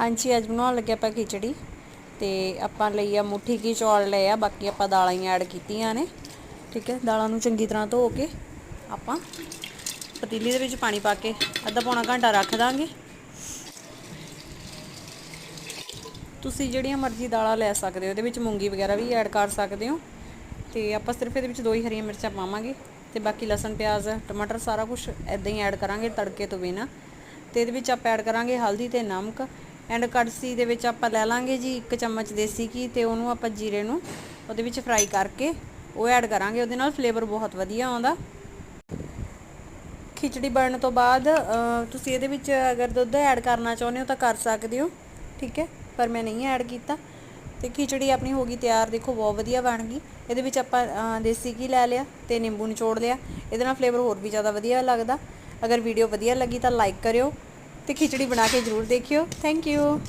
ਹਾਂਜੀ, ਅੱਜ ਬਣਾਉਣ ਲੱਗੇ ਆਪਾਂ ਖਿਚੜੀ ਤੇ ਆਪਾਂ ਲਈ ਆ ਮੁੱਠੀ ਕੀ ਚੌਲ ਲਏ ਆ, ਬਾਕੀ ਆਪਾਂ ਦਾਲਾਂ ਹੀ ਐਡ ਕੀਤੀਆਂ ਨੇ। ਠੀਕ ਹੈ, ਦਾਲਾਂ ਨੂੰ ਚੰਗੀ ਤਰ੍ਹਾਂ ਧੋ ਕੇ ਆਪਾਂ ਪਤੀਲੀ ਦੇ ਵਿੱਚ ਪਾਣੀ ਪਾ ਕੇ ਅੱਧਾ ਪੌਣਾ ਘੰਟਾ ਰੱਖ ਦਾਂਗੇ। ਤੁਸੀਂ ਜਿਹੜੀਆਂ ਮਰਜ਼ੀ ਦਾਲਾਂ ਲੈ ਸਕਦੇ ਹੋ, ਇਹਦੇ ਵਿੱਚ ਮੂੰਗੀ ਵਗੈਰਾ ਵੀ ਐਡ ਕਰ ਸਕਦੇ ਹੋ। ਤੇ ਆਪਾਂ ਸਿਰਫ ਇਹਦੇ ਵਿੱਚ ਦੋ ਹੀ ਹਰੀਆਂ ਮਿਰਚਾਂ ਪਾਵਾਂਗੇ ਤੇ ਬਾਕੀ ਲਸਣ, ਪਿਆਜ਼, ਟਮਾਟਰ ਸਾਰਾ ਕੁਝ ਐਦਾਂ ਹੀ ਐਡ ਕਰਾਂਗੇ ਤੜਕੇ ਤੋਂ ਬਿਨਾ। ਤੇ ਇਹਦੇ ਵਿੱਚ ਆਪਾਂ ਐਡ ਕਰਾਂਗੇ ਹਲਦੀ ਤੇ ਨਮਕ ਐਂਡ ਕੜਸੀ ਦੇ ਵਿੱਚ ਆਪਾਂ ਲੈ ਲਾਂਗੇ ਜੀ ਇੱਕ ਚਮਚ ਦੇਸੀ ਘੀ ਤੇ ਉਹਨੂੰ ਆਪਾਂ ਜੀਰੇ ਨੂੰ ਉਹਦੇ ਵਿੱਚ ਫਰਾਈ ਕਰਕੇ ਉਹ ਐਡ ਕਰਾਂਗੇ, ਉਹਦੇ ਨਾਲ ਫਲੇਵਰ ਬਹੁਤ ਵਧੀਆ ਆਉਂਦਾ। ਖਿਚੜੀ ਬਣਨ ਤੋਂ ਬਾਅਦ ਤੁਸੀਂ ਇਹਦੇ ਵਿੱਚ ਅਗਰ ਦੁੱਧ ਐਡ ਕਰਨਾ ਚਾਹੁੰਦੇ ਹੋ ਤਾਂ ਕਰ ਸਕਦੇ ਹੋ, ਠੀਕ ਹੈ? ਪਰ ਮੈਂ ਨਹੀਂ ਐਡ ਕੀਤਾ। ਤੇ ਖਿਚੜੀ ਆਪਣੀ ਹੋ ਗਈ ਤਿਆਰ, ਦੇਖੋ ਬਹੁਤ ਵਧੀਆ ਬਣ ਗਈ। ਇਹਦੇ ਵਿੱਚ ਆਪਾਂ ਦੇਸੀ ਘੀ ਲੈ ਲਿਆ ਤੇ ਨਿੰਬੂ ਨਿਚੋੜ ਲਿਆ। ਇਹਦੇ ਨਾਲ ਫਲੇਵਰ ਹੋਰ ਵੀ ਜ਼ਿਆਦਾ ਵਧੀਆ ਲੱਗਦਾ। ਅਗਰ ਵੀਡੀਓ ਵਧੀਆ ਲੱਗੀ ਤਾਂ ਲਾਈਕ ਕਰਿਓ। ਤੇ ਖਿਚੜੀ ਬਣਾ ਕੇ ਜ਼ਰੂਰ ਦੇਖਿਓ। Thank you